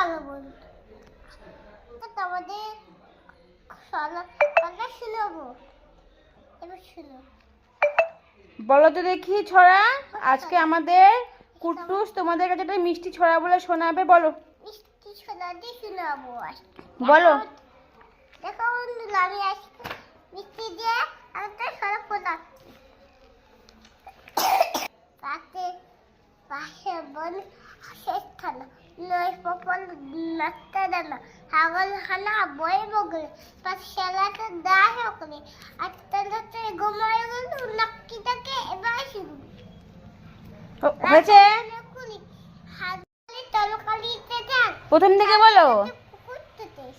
কালো বন্ধু। তোমাদের কথা শুনব? এবার শুনো। বলো তো দেখি ছড়া আজকে আমাদের কুট্টুস তোমাদের কাছে একটা মিষ্টি ছড়া বলে শোনাবে বলো। মিষ্টি শোনা দিয়ে শুনাবো আজকে। বলো। দেখো বন্ধু আমি আজকে মিষ্টি দিয়ে একটা সড়ক পোতাচ্ছি পাশে পাশে বন শেষ থানা নয় পপল নাচতে দানা হাগল হানা বই বগলে। পাশ সেলাতে দায় হকলে। আটটা রাতে ঘুমায় গেল নাক্কিটাকে এবার শুরু। হয়েছে? প্রথম থেকে বলো।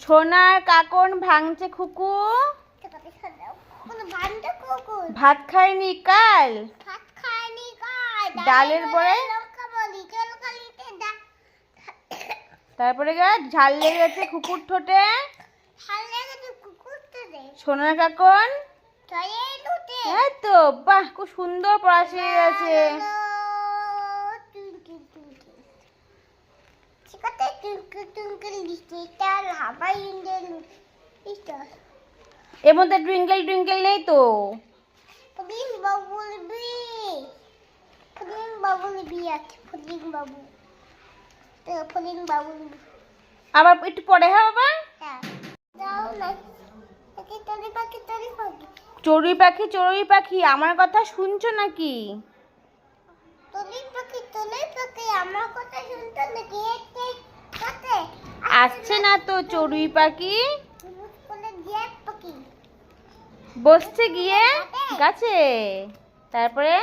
সোনার কাকন ভাঙছে খুকু ভাত খায়নি কাল? ডালের পরে? তারপরে গা ঝাল লেগে গেছে খুকুর ঠোঁটে। সোনার কাকন। তো বাহ খুব সুন্দর পড়া শিখে গেছে। এর মধ্যে টুইঙ্কেল টুইঙ্কেল নেই তো? আছে বাবু। আবার একটু পরে হ্যাঁ বাবা? হ্যাঁ। চড়ুই পাখি চড়ুই পাখি। আমার কথা শুনছো নাকি? আসছে না তো চড়ুই পাখি। বসছে গিয়ে গাছে। তারপরে?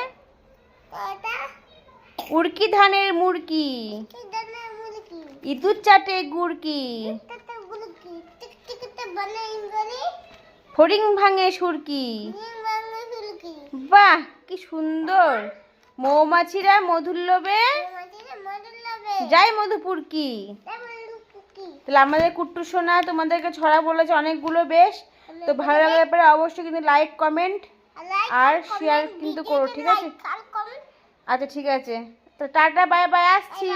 উড়কি ধানের মুরকি ইঁদুর চাটে বলে ইংরেজি ফড়িং ভাঙে সুরকি। বাহ কি সুন্দর। মৌমাছিরা মধুর লাবে যাই মধুপুর কি তাহলে আমাদের কুট্টু সোনা তোমাদেরকে ছড়া বলেছে অনেকগুলো বেশ। তো ভালো লাগলে পরে অবশ্যই কিন্তু লাইক কমেন্ট আর শেয়ার কিন্তু করো, ঠিক আছে? আচ্ছা ঠিক আছে। তো টাটা বাই বাই আসছি।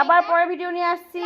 আবার পরের ভিডিও নিয়ে আসছি।